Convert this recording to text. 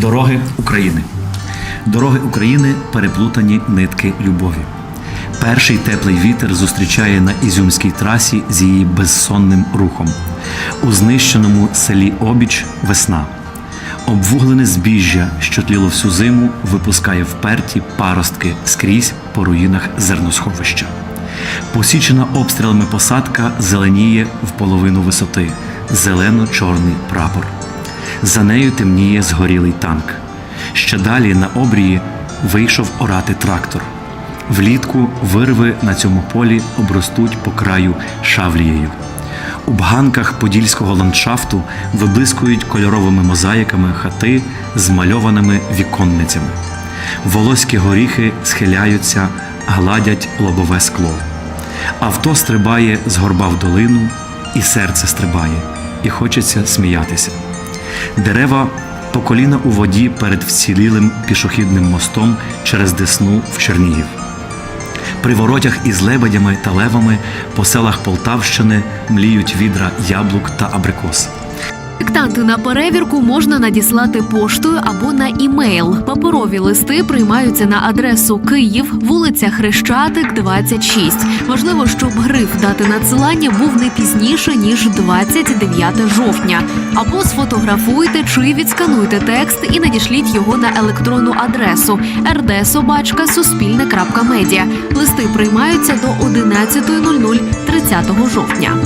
Дороги України. Дороги України переплутані нитки любові. Перший теплий вітер зустрічає на Ізюмській трасі з її безсонним рухом. У знищеному селі Обіч весна. Обвуглене збіжжя, що тліло всю зиму, випускає вперті паростки скрізь по руїнах зерносховища. Посічена обстрілами посадка зеленіє в половину висоти, зелено-чорний прапор. За нею темніє згорілий танк. Ще далі на обрії вийшов орати трактор. Влітку вирви на цьому полі обростуть по краю шавлією. У бганках подільського ландшафту виблискують кольоровими мозаїками хати з мальованими віконницями. Волоські горіхи схиляються, гладять лобове скло. Авто стрибає з горба в долину, і серце стрибає, і хочеться сміятися. Дерева по коліна у воді перед вцілілим пішохідним мостом через Десну в Чернігів. При воротях із лебедями та левами по селах Полтавщини мліють відра яблук та абрикос. Диктанти на перевірку можна надіслати поштою або на імейл. Паперові листи приймаються на адресу Київ, вулиця Хрещатик, 26. Важливо, щоб гриф дати надсилання був не пізніше ніж 29 жовтня. Або сфотографуйте чи відскануйте текст і надішліть його на електронну адресу rdsobachka.suspilne.media. Листи приймаються до 11.00 30 жовтня.